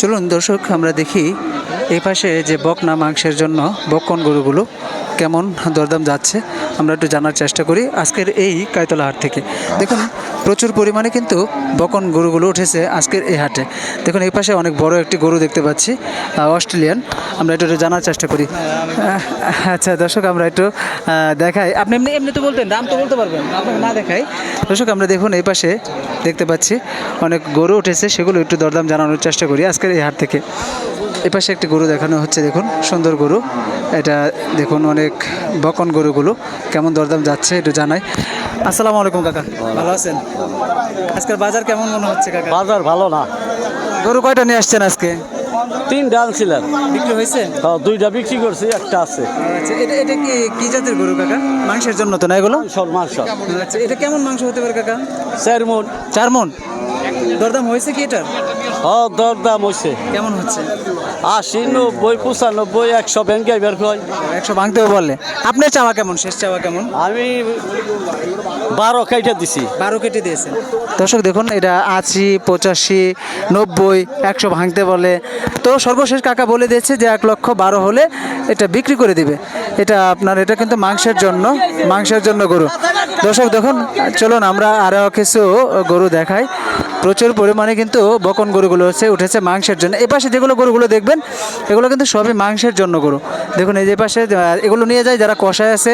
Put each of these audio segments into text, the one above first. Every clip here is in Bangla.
চলুন দর্শক আমরা দেখি এই পাশে যে বকনা মাংসের জন্য বকন গরুগুলো। কেমন দরদাম যাচ্ছে, আমরা একটু জানার চেষ্টা করি আজকের এই কায়তলা হাট থেকে। দেখুন, প্রচুর পরিমাণে কিন্তু বকন গরুগুলো উঠেছে আজকের এই হাটে। দেখুন, এই পাশে অনেক বড় একটি গরু দেখতে পাচ্ছি অস্ট্রেলিয়ান। আমরা একটু জানার চেষ্টা করি। আচ্ছা দর্শক, আমরা একটু দেখাই। আপনি এমনি এমনি তো বলতেন নাম তো বলতে পারবেন, আপনাকে না দেখাই। দর্শক, আমরা দেখুন, এই পাশে দেখতে পাচ্ছি অনেক গরু উঠেছে, সেগুলো একটু দরদাম জানানোর চেষ্টা করি আজকের এই হাট থেকে। এই পাশে একটি গরু দেখানো হচ্ছে দেখুন সুন্দর গরু। এটা দেখুন অনেক বকন গরুগুলো। কেমন দরদাম যাচ্ছে একটু জানাই। আসসালামু আলাইকুম কাকা। ভালো আছেন? আজকের বাজার কেমন মনে হচ্ছে কাকা? বাজার ভালো না। গরু কয়টা নিয়ে আসছেন আজকে? তিন ডাল ছিলেন বিক্রি হয়েছে? দুইটা বিক্রি করছি একটা আছে। আচ্ছা এটা এটা কি কি জাতের গরু কাকা? মাংসের জন্য তো না এগুলো? সব মাংস আচ্ছা এটা কেমন মাংস হতে পারে কাকা? চার মন। চার মন? দরদাম হয়েছে কি এটার? ও দর দাম হয়েছে কেমন হচ্ছে? আশি নব্বই পঁচানব্বই একশো ব্যাংকে বের কয় একশো ভাঙতেও বললে। আপনার চাওয়া কেমন? শেষ চাওয়া কেমন? আমি বারো কাইটা দিছি। বারো কেটে দিয়েছেন। দর্শক দেখুন এটা আশি পঁচাশি নব্বই একশো ভাঙতে বলে। তো সর্বশেষ কাকা বলে দিয়েছে যে এক লক্ষ বারো হলে এটা বিক্রি করে দিবে। এটা আপনার এটা কিন্তু মাংসের জন্য মাংসের জন্য গরু। দর্শক দেখুন চলুন আমরা আরও কিছু গরু দেখাই। প্রচুর পরিমাণে কিন্তু বকন গরুগুলো হচ্ছে উঠেছে মাংসের জন্য। এ পাশে যেগুলো গরুগুলো দেখবেন, এগুলো কিন্তু সবই মাংসের জন্য গরু। দেখুন এই যে পাশে এগুলো নিয়ে যায় যারা কষায় আছে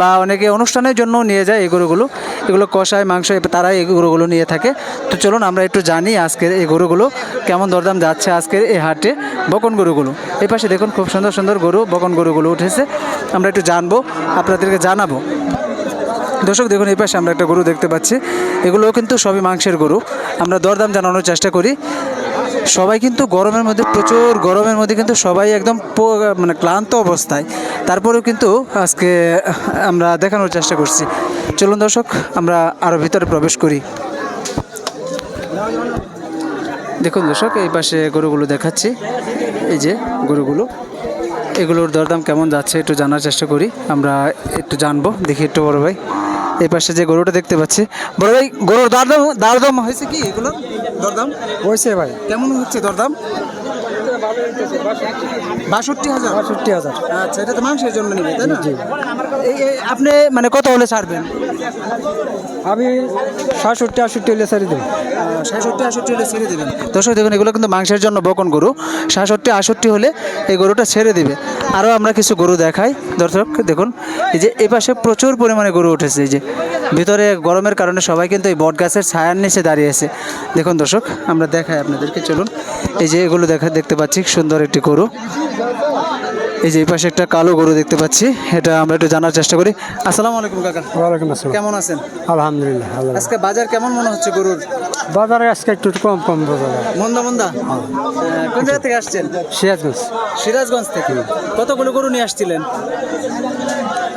বা অনেকে অনুষ্ঠানের জন্য নিয়ে যায় এই গরুগুলো। এগুলো কষায়, মাংস তারা এই গরুগুলো নিয়ে থাকে। তো চলুন আমরা একটু জানি আজকের এই গরুগুলো কেমন দরদাম যাচ্ছে আজকের এই হাটে বকন গরুগুলো। এই পাশে দেখুন খুব সুন্দর সুন্দর গরু, বকন গরুগুলো উঠেছে। আমরা একটু জানব, আপনাদেরকে জানাব। দর্শক, দেখুন, এই পাশে আমরা একটা গরু দেখতে পাচ্ছি। এগুলোও কিন্তু সবই মাংসের গরু। আমরা দরদাম জানানোর চেষ্টা করি। সবাই কিন্তু গরমের মধ্যে, প্রচুর গরমের মধ্যে কিন্তু সবাই একদম মানে ক্লান্ত অবস্থায়। তারপরেও কিন্তু আজকে আমরা দেখানোর চেষ্টা করছি। চলুন দর্শক, আমরা আরও ভিতরে প্রবেশ করি। দেখুন দর্শক, এই পাশে গরুগুলো দেখাচ্ছি। এই যে গরুগুলো, এগুলোর দরদাম কেমন যাচ্ছে একটু জানার চেষ্টা করি। আমরা একটু জানব, দেখি একটু বড় ভাই। এই পাশে যে গরুটা দেখতে পাচ্ছি। বড় ভাই গরুর দরদাম দরদাম হয়েছে কি এগুলো? দরদাম? হয়েছে ভাই। কেমন হচ্ছে দরদাম? বাষট্টি হাজার। বাষট্টি হাজার। আচ্ছা এটা তো মাংসের জন্য নেবে তাই না? আপনি মানে কত হলে ছাড়বেন? আমি সাতষট্টি আষট্টি হলে সারি দেবো। সাতষট্টি আষট্টি হলে ছেড়ে দেবেন। দর্শক দেখুন এগুলো কিন্তু মাংসের জন্য বকন গরু। সাতষট্টি আষট্টি হলে এই গরুটা ছেড়ে দেবে। আরও আমরা কিছু গরু দেখাই। দর্শক দেখুন এই যে এই পাশে প্রচুর পরিমাণে গরু উঠেছে। এই যে ভিতরে গরমের কারণে সবাই কিন্তু এই বট গাছের ছায়ার নিচে দাঁড়িয়েছে দেখুন দর্শক আমরা দেখাই আপনাদেরকে। চলুন এই যে এগুলো দেখা দেখতে পাচ্ছি সুন্দর একটি গরু। এই যে এই পাশে একটা কালো গরু দেখতে পাচ্ছি এটা আমরা একটু জানার চেষ্টা করি। আসসালামু আলাইকুম কাকা। ওয়ালাইকুম আসসালাম। কেমন আছেন? আলহামদুলিল্লাহ আজকে বাজার কেমন মনে হচ্ছে গরুর? বাজারে আজকে একটু কম কম বাজার মন্দা মন্দা? কোন জায়গা থেকে আসছেন? সিরাজগঞ্জ। সিরাজগঞ্জ থেকে। কতগুলো গরু নিয়ে আসছিলেন?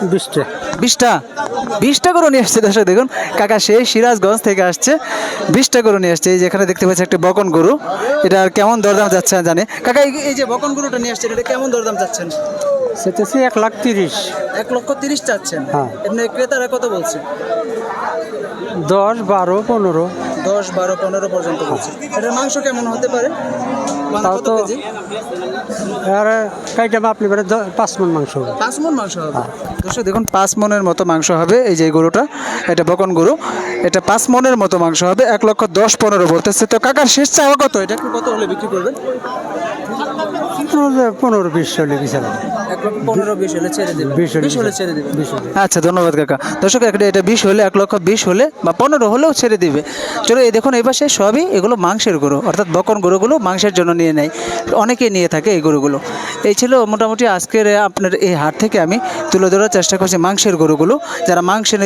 বিশটা। বিশটা? বিশটা গরু নিয়ে আসছে দর্শক দেখুন কাকা সেই সিরাজগঞ্জ থেকে আসছে। বিশটা গরু নিয়ে আসছে। এই যে এখানে দেখতে পাচ্ছি একটা বকন গরু। এটা আর কেমন দরদাম যাচ্ছে জানে। কাকা এই- যে বকন গরুটা নিয়ে আসছেন এটা কেমন দরদাম যাচ্ছেন? এক লাখ তিরিশ। এক লক্ষ তিরিশ চাচ্ছেন হ্যাঁ। এমনি ক্রেতারা কত বলছে? দশ বারো পনেরো। দশ বারো পনেরো পর্যন্ত বলছে। এটার মাংস কেমন হতে পারে? তাও তো-? আর কাইটা আপনি বেড়ে পাঁচ মন মাংস হবে। পাঁচ মন মাংস হবে? দর্শক দেখুন পাঁচ মনের মতো মাংস হবে এই যে গরুটা। এটা বকন গরু। এটা পাঁচ মনের মতো মাংস হবে। এক লক্ষ দশ পনেরো বলতেছে। তো কাকার শেষ চাওয়া কত? এটা কত হলে বিক্রি করবেন? পনেরো বিশ হলে বিশাল এক লক্ষ পনেরো বিশ হলে ছেড়ে দেবেন। বিশ হলে ছেড়ে দেবেন। আচ্ছা ধন্যবাদ কাকা। দর্শক একটা এটা বিশ হলে এক লক্ষ বিশ হলে বা পনেরো হলেও ছেড়ে দিবে। চলো এই দেখুন এই পাশে সবই এগুলো মাংসের গরু অর্থাৎ বকন গরুগুলো মাংসের জন্য নিয়ে নেয়। অনেকেই নিয়ে থাকে এই গরুগুলো। এই ছিল মোটামুটি আজকের আপনার এই হাট থেকে আমি তুলে ধরার চেষ্টা করছি মাংসের গরুগুলো। যারা মাংসের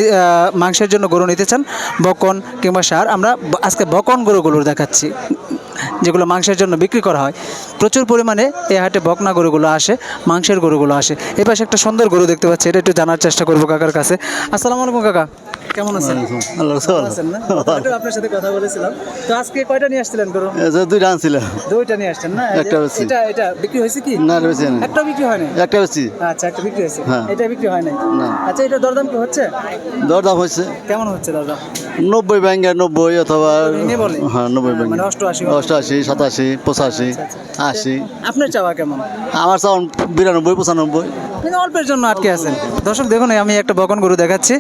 মাংসের জন্য গরু নিতে চান বকন কিংবা সার আমরা আজকে বকন গরুগুলো দেখাচ্ছি। যেগুলো মাংসের জন্য বিক্রি করা হয়। প্রচুর পরিমাণে এই হাটে বকনা গরুগুলো আসে, মাংসের গরুগুলো আসে। এ পাশে একটা সুন্দর গরু দেখতে পাচ্ছি, এটা একটু জানার চেষ্টা করব কাকার কাছে। আসসালামু আলাইকুম কাকা। কেমন আছেন? ভালো আছেন? না? আপনার সাথে কথা বলেছিলাম। তো আজকে কয়টা নিয়ে আসছিলেন গরু? দুইটা আনছিল দুইটা নিয়ে আসছেন না? একটা। এটা এটা বিক্রি হয়েছে কি? না বেশি না। একটা বিক্রি হয় নাই? একটা বেশি আচ্ছা একটা বিক্রি হয়েছে। হ্যাঁ। এটা বিক্রি হয় নাই? না। আচ্ছা এটা দরদাম কি হচ্ছে? দরদাম হয়েছে। কেমন হচ্ছে দরদাম? নব্বই ব্যাঙ্গে নব্বই অথবা হ্যাঁ নব্বই মানে ব্যাঙ্গে। অষ্টআশি অষ্টআশি সাতাশি পঁচাশি আশি। আপনার চাওয়া কেমন? আমার চাউন বিরানব্বই পঁচানব্বই। কিন্তু অল্পের জন্য আটকে আছেন। দর্শক, দেখুন, আমি একটা বকন গরু দেখাচ্ছি।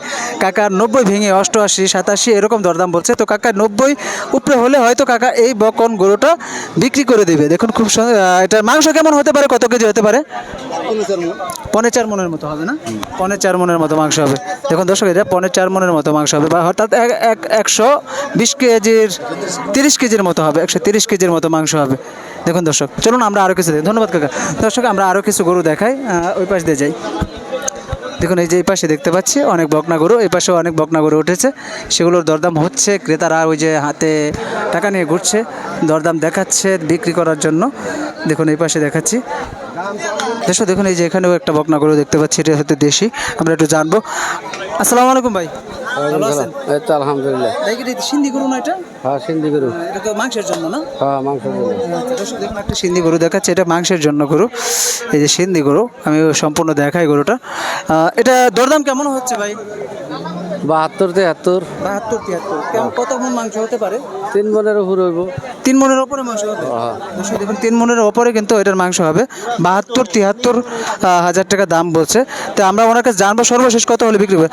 কাকা নব্বই ভেঙে অষ্টআশি, সাতাশি, এরকম দরদাম বলছে। তো কাকা নব্বই উপরে হলে হয়তো কাকা এই বকন গরুটা বিক্রি করে দেবে। দেখুন খুব এটার মাংস কেমন হতে পারে, কত কেজি হতে পারে? পনে চার মনের মতো হবে না? পনে চার মনের মতো মাংস হবে। দেখুন দর্শক, এটা পনে চার মনের মতো মাংস হবে। বা এক, একশো বিশ কেজির, তিরিশ কেজির মতো হবে, একশো তিরিশ কেজির মতো মাংস হবে। দেখুন দর্শক চলুন আমরা আরও কিছু দেখি। ধন্যবাদ কাকা। দর্শক আমরা আরও কিছু গরু দেখাই ওই পাশ দিয়ে যাই। দেখুন এই যে এই পাশে দেখতে পাচ্ছি অনেক বকনা গরু এই পাশেও অনেক বকনা গরু উঠেছে। সেগুলোর দরদাম হচ্ছে ক্রেতারা ওই যে হাতে টাকা নিয়ে ঘুরছে দরদাম দেখাচ্ছে বিক্রি করার জন্য। দেখুন এই পাশে দেখাচ্ছি। দেশো দেখুন এই যে এখানেও একটা বকনা গরু দেখতে পাচ্ছি এটা হয়তো দেশি আমরা একটু জানব। আসসালামু আলাইকুম ভাই। ভালো আছেন? আলহামদুলিল্লাহ। সিন্ধি গরু না এটা? হ্যাঁ সিন্ধি গরু। এটা তো মাংসের জন্য না? হ্যাঁ মাংস আচ্ছা, দর্শক দেখুন একটা সিন্ধি গরু দেখাচ্ছে। এটা মাংসের জন্য গরু। এই যে সিন্ধি গরু আমি সম্পূর্ণ দেখাই গরুটা। এটা দরদাম কেমন হচ্ছে ভাই? বাহাত্তর তেহাত্তর। বাহাত্তর তিয়াত্তর কেমন কত মন মাংস হতে পারে? তিন মনের উপর হইব। তিন মনের ওপরে মাংস হবে? হ্যাঁ। দর্শক দেখুন তিন মনের ওপরে কিন্তু এটার মাংস হবে। বাহাত্তর তিয়াত্তর হাজার টাকা দাম বলছে। তো আমরা ওনার কাছে জানব সর্বশেষ কত হলে বিক্রি করবে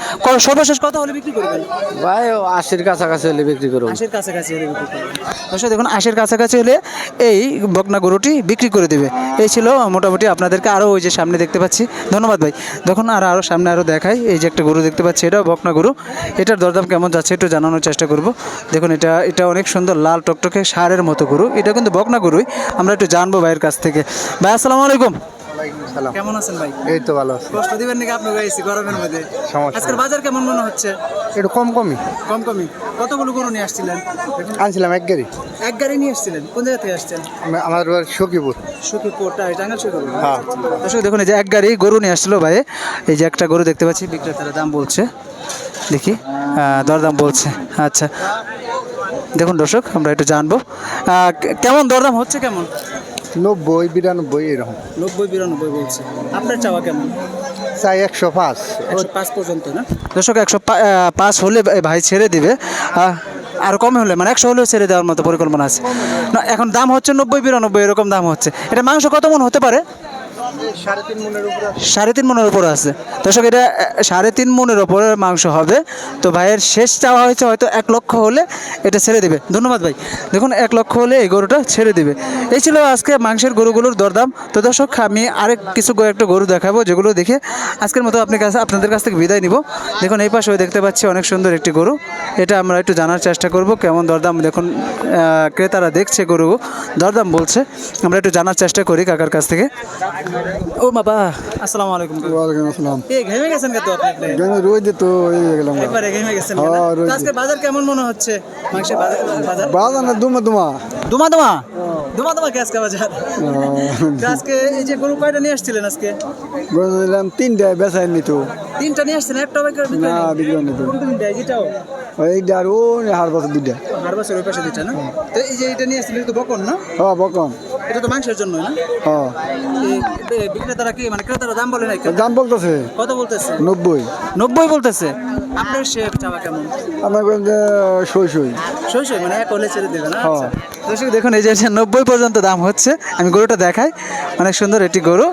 সর্বশেষ কত হলে বিক্রি করবেন? ভাই ও আশির কাছাকাছি হলে বিক্রি করুন। আশির কাছাকাছি হলে বিক্রি করবে দর্শক দেখুন আশির কাছাকাছি হলে এই বকনা গরুটি বিক্রি করে দেবে। এই ছিল মোটামুটি আপনাদেরকে আরও ওই যে সামনে দেখতে পাচ্ছি। ধন্যবাদ ভাই। দেখুন আর আরও সামনে আরও দেখাই। এই যে একটা গরু দেখতে পাচ্ছি, এটাও বকনা গরু। এটার দরদাম কেমন যাচ্ছে একটু জানানোর চেষ্টা করব। দেখুন, এটা এটা অনেক সুন্দর লাল টকটকে সারের মতো গরু। এটা কিন্তু বকনা গরুই। আমরা একটু জানব ভাইয়ের কাছ থেকে। ভাই, আসসালামু আলাইকুম। কেমন আছেন ভাই? এই তো ভালো কষ্ট দিবেন নাকি গাইছি গরমের মধ্যে? সমস্যা আজকের বাজার কেমন মনে হচ্ছে? একটু কম কমই। কম কমই কতগুলো গরু নিয়ে আসছিলেন? আনছিলাম এক গাড়ি। এক গাড়ি নিয়ে আসছিলেন? কোন জায়গা থেকে আসছেন? আমার বাড়ি সখীপুর। সখীপুরটা টাঙ্গাল সখীপুর। হ্যাঁ। দর্শক দেখুন এই যে এক গাড়ি গরু নিয়ে আসছিল ভাই। এই যে একটা গরু দেখতে পাচ্ছি বিক্রেতারা দাম বলছে। দেখি দরদাম বলছে। আচ্ছা। দেখুন দর্শক আমরা একটু জানব। কেমন দরদাম হচ্ছে কেমন? নব্বই বিরানব্বই এরকম। নব্বই বিরানব্বই বলছে। আপনার চাওয়া কেমন? চাই একশো পাঁচ। পাঁচ পর্যন্ত না? দর্শক একশো পা- পাঁচ হলে ভাই ছেড়ে দিবে। আর কমে হলে মানে একশো হলেও ছেড়ে দেওয়ার মতো পরিকল্পনা আছে। না এখন দাম হচ্ছে নব্বই বিরানব্বই এরকম দাম হচ্ছে। এটা মাংস কত মন হতে পারে? সাড়ে তিন মনের উপরে আছে। দর্শক, এটা সাড়ে তিন মনের ওপরে মাংস হবে। তো ভাইয়ের শেষ চাওয়া হয়েছে হয়তো এক লক্ষ হলে এটা ছেড়ে দেবে। ধন্যবাদ ভাই। দেখুন, এক লক্ষ হলে এই গরুটা ছেড়ে দেবে। এই ছিল আজকে মাংসের গরুগুলোর দরদাম। তো দর্শক, আমি আরেক কিছু একটা গরু দেখাবো, যেগুলো দেখে আজকের মতো আপনি কাছে, আপনাদের কাছ থেকে বিদায় নিব। দেখুন, এই পাশে দেখতে পাচ্ছি অনেক সুন্দর একটি গরু। এটা আমরা একটু জানার চেষ্টা করব, কেমন দরদাম দেখুন ক্রেতারা দেখছে গরু দরদাম বলছে। আমরা একটু জানার চেষ্টা করি কাকার কাছ থেকে। ও বাবা আসসালামু আলাইকুম। ওয়ালাইকুম আসসালাম। এ ঘেমে গেছেন কত আপনি? গেমে রোজ তো এই গেলাম একবারে ঘেমে গেছেন হ্যাঁ, আজকে বাজার কেমন মনে হচ্ছে? মাংসের বাজার বাজার? না দুমা দুমা। দুমা দুমা? দুমা দুমা কে আজকে বাজার? আজকে এই যে গরু কয়টা নিয়ে আসছিলেন আজকে? বললাম তিনটা বেচাই নিত। তিনটা নিয়ে আসছেন একটা বিক্রি না বিক্রি নিত তিনটা এইটাও এই আর ও হার বছর দুইটা। আর বছর ওই পাশে দিচ্ছেন না? তো এই যে এটা নিয়ে আসছিলেন তো বকন না? হ বকন। এটা তো মাংসের জন্য না? হ এই এই বিক্রেতারা কি মানে ক্রেতারা দাম বলে নাই দাম বলতেছে। কত বলতেছে? নব্বই। নব্বই বলতেছে? আপনার শেপ চাওয়া কেমন? আমার সই সই সই সই মানে এক হলে ছেড়ে দেবে না? হ্যাঁ। আচ্ছা। দর্শক দেখুন এই যে নব্বই পর্যন্ত দাম হচ্ছে আমি গরুটা দেখাই। অনেক সুন্দর একটি গরু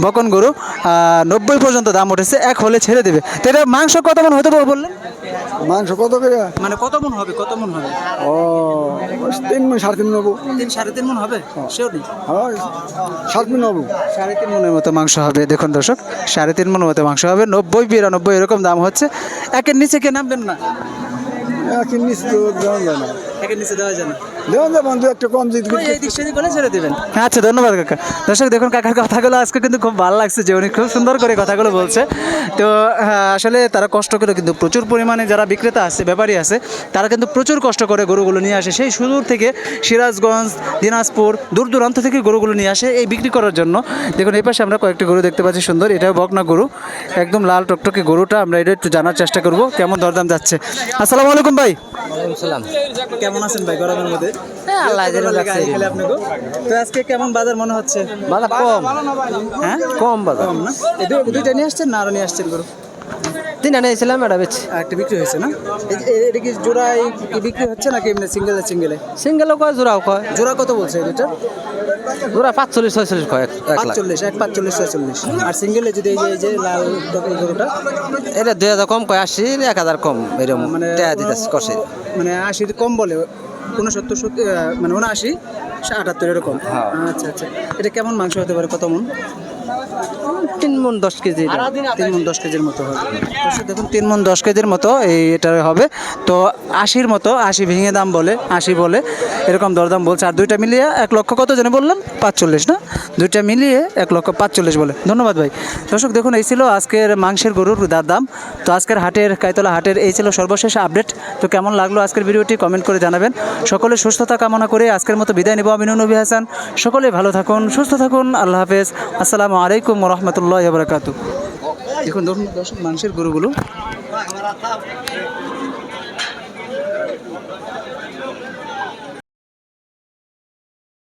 বকন গরু। আহ, নব্বই পর্যন্ত দাম উঠেছে এক হলে ছেড়ে দেবে। তো এটা মাংস কত মন হতে পারে বললেন? মাংস কত করে? মানে কত মন হবে কত মন হবে? ও তিন মন সাড়ে তিন নেব তিন সাড়ে তিন মন হবে? শিওর নেই হ্যাঁ সাড়ে তিন সাড়ে তিন মনের মতো মাংস হবে। দেখুন দর্শক সাড়ে তিন মনের মতো মাংস হবে। নব্বই বিরানব্বই এরকম দাম হচ্ছে। একের নিচে কে নামবেন না? একের নিচে দেওয়া যায় না। একের নিচে দেওয়া যায় না। দেখুন বন্ধু একটু কম জিত এই দিক সেদিক হলে ছেড়ে দিবেন। আচ্ছা ধন্যবাদ কাকা। দর্শক দেখুন কাকার কথাগুলো আজকে কিন্তু খুব ভালো লাগছে যে উনি খুব সুন্দর করে কথাগুলো বলছে। তো হ্যাঁ, আসলে তারা কষ্ট করে কিন্তু প্রচুর পরিমাণে যারা বিক্রেতা আছে ব্যাপারী আছে তারা কিন্তু প্রচুর কষ্ট করে গরুগুলো নিয়ে আসে। সেই সুদূর থেকে সিরাজগঞ্জ দিনাজপুর দূর দূরান্ত থেকে গরুগুলো নিয়ে আসে এই বিক্রি করার জন্য। দেখুন এই পাশে আমরা কয়েকটি গরু দেখতে পাচ্ছি সুন্দর। এটাও বকনা গরু। একদম লাল টকটকে গরুটা। আমরা এটা একটু জানার চেষ্টা করব কেমন দরদাম যাচ্ছে। আসসালামু আলাইকুম ভাই। কেমন আছেন ভাই গরমের মধ্যে? আল্লাহ যেরকম রাখছে। তো আজকে কেমন বাজার মনে হচ্ছে? বাজার কম। হ্যাঁ? কম বাজার। কম না? দুইটা নিয়ে আসছেন না আরও নিয়ে আসছেন গরু? তিনটা নিয়েছিলাম এটা বেচ একটা বিক্রি হয়েছে না? এটা কি জোড়ায় কি বিক্রি হচ্ছে নাকি এমনি সিঙ্গেলে সিঙ্গেলে সিঙ্গেলও কয় জোড়াও কয়? জোড়া কত বলছে এই দুটা জোড়া পাঁচচল্লিশ ছয়চল্লিশ কয় পাঁচচল্লিশ এক পাঁচচল্লিশ ছয়চল্লিশ। আর সিঙ্গেলে যদি এই যে এই যে লাল গরুটা এটা দুই হাজার কম কয় আশি এক হাজার কম এরকম মানে দিতেছে কষে। মানে আশির কম বলে উনসত্তর সত্তর মানে উনআশি আটাত্তর এরকম। হ্যাঁ। আচ্ছা আচ্ছা। এটা কেমন মাংস হতে পারে কত মন? তিন মন দশ কেজি। তিন মন দশ কেজির মতো হবে। দেখুন তিন মন দশ কেজির মতো এই এটা হবে। তো আশির মতো আশি ভেঙে দাম বলে আশি বলে এরকম দরদাম বলছে। আর দুইটা মিলিয়ে এক লক্ষ কত জানে বললাম পাঁচচল্লিশ না? দুইটা মিলিয়ে এক লক্ষ পাঁচচল্লিশ বলে। ধন্যবাদ ভাই। দর্শক দেখুন এই ছিল আজকের মাংসের গরুর দার দাম। তো আজকের হাটের কাইতলা হাটের এই ছিল সর্বশেষ আপডেট। তো কেমন লাগল আজকের ভিডিওটি কমেন্ট করে জানাবেন। সকলে সুস্থতা কামনা করে আজকের মতো বিদায় নেব। আমি নবী হাসান। সকলে ভালো থাকুন সুস্থ থাকুন। আল্লাহ হাফেজ। আসসালামু আলাইকুম রহমতুল্লাহ বরকাতু দেখুন দেখুন দর্শক মানুষের গরুগুলো